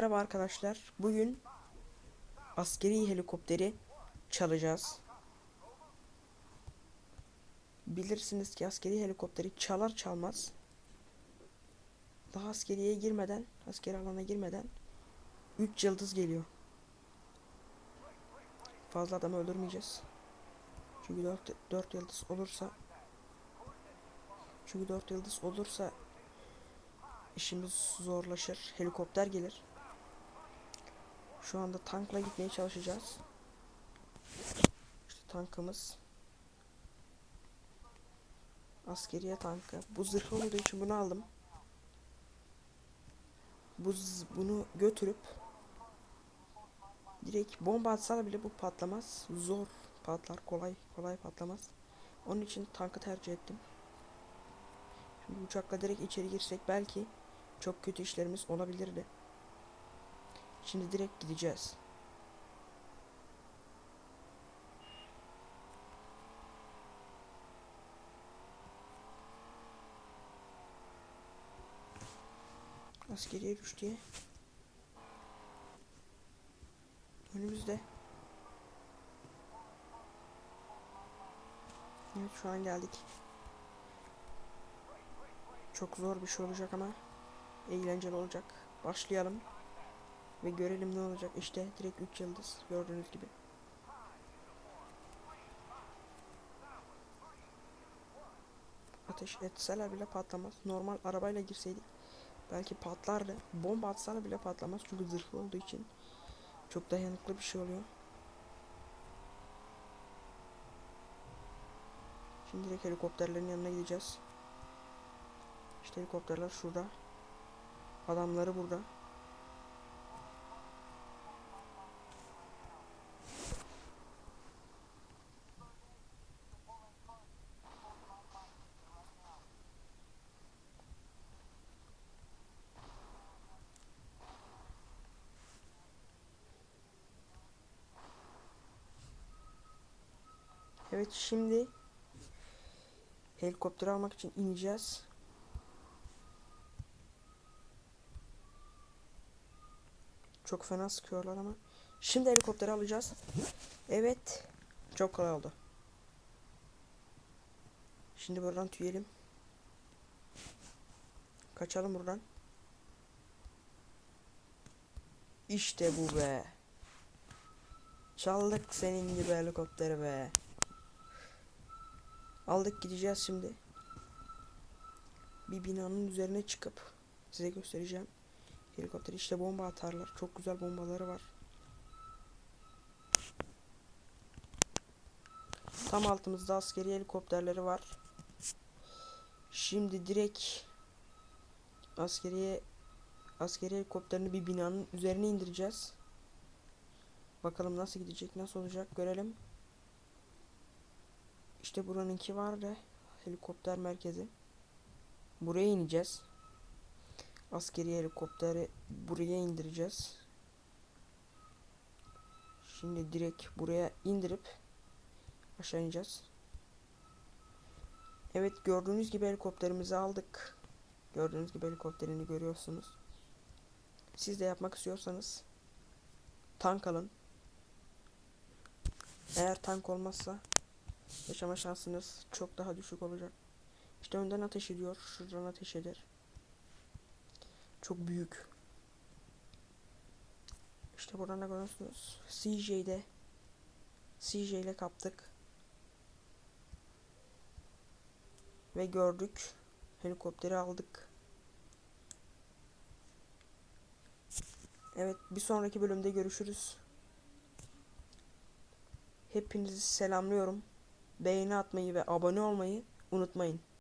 Merhaba arkadaşlar. Bugün askeri helikopteri çalacağız. Bilirsiniz ki askeri helikopteri çalar çalmaz daha askeriye girmeden, askeri alana girmeden 3 yıldız geliyor. Fazla adamı öldürmeyeceğiz. Çünkü 4 4 yıldız olursa çünkü 4 yıldız olursa işimiz zorlaşır. Helikopter gelir. Şu anda tankla gitmeye çalışacağız. İşte tankımız. Askeriye tankı. Bu zırhlı olduğu için bunu aldım. Bu bunu götürüp direkt bomba atsalar bile bu patlamaz. Zor patlar. Kolay kolay patlamaz. Onun için tankı tercih ettim. Şimdi uçakla direkt içeri girsek belki çok kötü işlerimiz olabilirdi. Şimdi direkt gideceğiz. Askeriye diye. Önümüzde. Evet şu an geldik. Çok zor bir şey olacak ama eğlenceli olacak. Başlayalım ve görelim ne olacak. İşte direkt 3 yıldız gördüğünüz gibi. Ateş etseler bile patlamaz. Normal arabayla girseydik belki patlardı. Bomba atsalar bile patlamaz çünkü zırhlı olduğu için çok dayanıklı bir şey oluyor. Şimdi direkt helikopterlerin yanına gideceğiz. İşte helikopterler şurada. Adamları burada. Evet şimdi helikopteri almak için ineceğiz. Çok fena sıkıyorlar ama. Şimdi helikopteri alacağız. Evet. Çok kolay oldu. Şimdi buradan tüyelim. Kaçalım buradan. İşte bu be. Çaldık senin gibi helikopteri be. Aldık gideceğiz şimdi. Bir binanın üzerine çıkıp size göstereceğim. Helikopter işte bomba atarlar. Çok güzel bombaları var. Tam altımızda askeri helikopterleri var. Şimdi direkt askeriye askeri helikopterini bir binanın üzerine indireceğiz. Bakalım nasıl gidecek, nasıl olacak görelim. İşte buranınki vardı. Helikopter merkezi. Buraya ineceğiz. Askeri helikopteri buraya indireceğiz. Şimdi direkt buraya indirip aşağı ineceğiz. Evet gördüğünüz gibi helikopterimizi aldık. Gördüğünüz gibi helikopterini görüyorsunuz. Siz de yapmak istiyorsanız tank alın. Eğer tank olmazsa yaşama şansınız çok daha düşük olacak. İşte önden ateş ediyor. Şuradan ateş eder. Çok büyük. İşte buradan da görüyorsunuz. CJ'de CJ ile kaptık. Ve gördük. Helikopteri aldık. Evet bir sonraki bölümde görüşürüz. Hepinizi selamlıyorum. Beğeni atmayı ve abone olmayı unutmayın.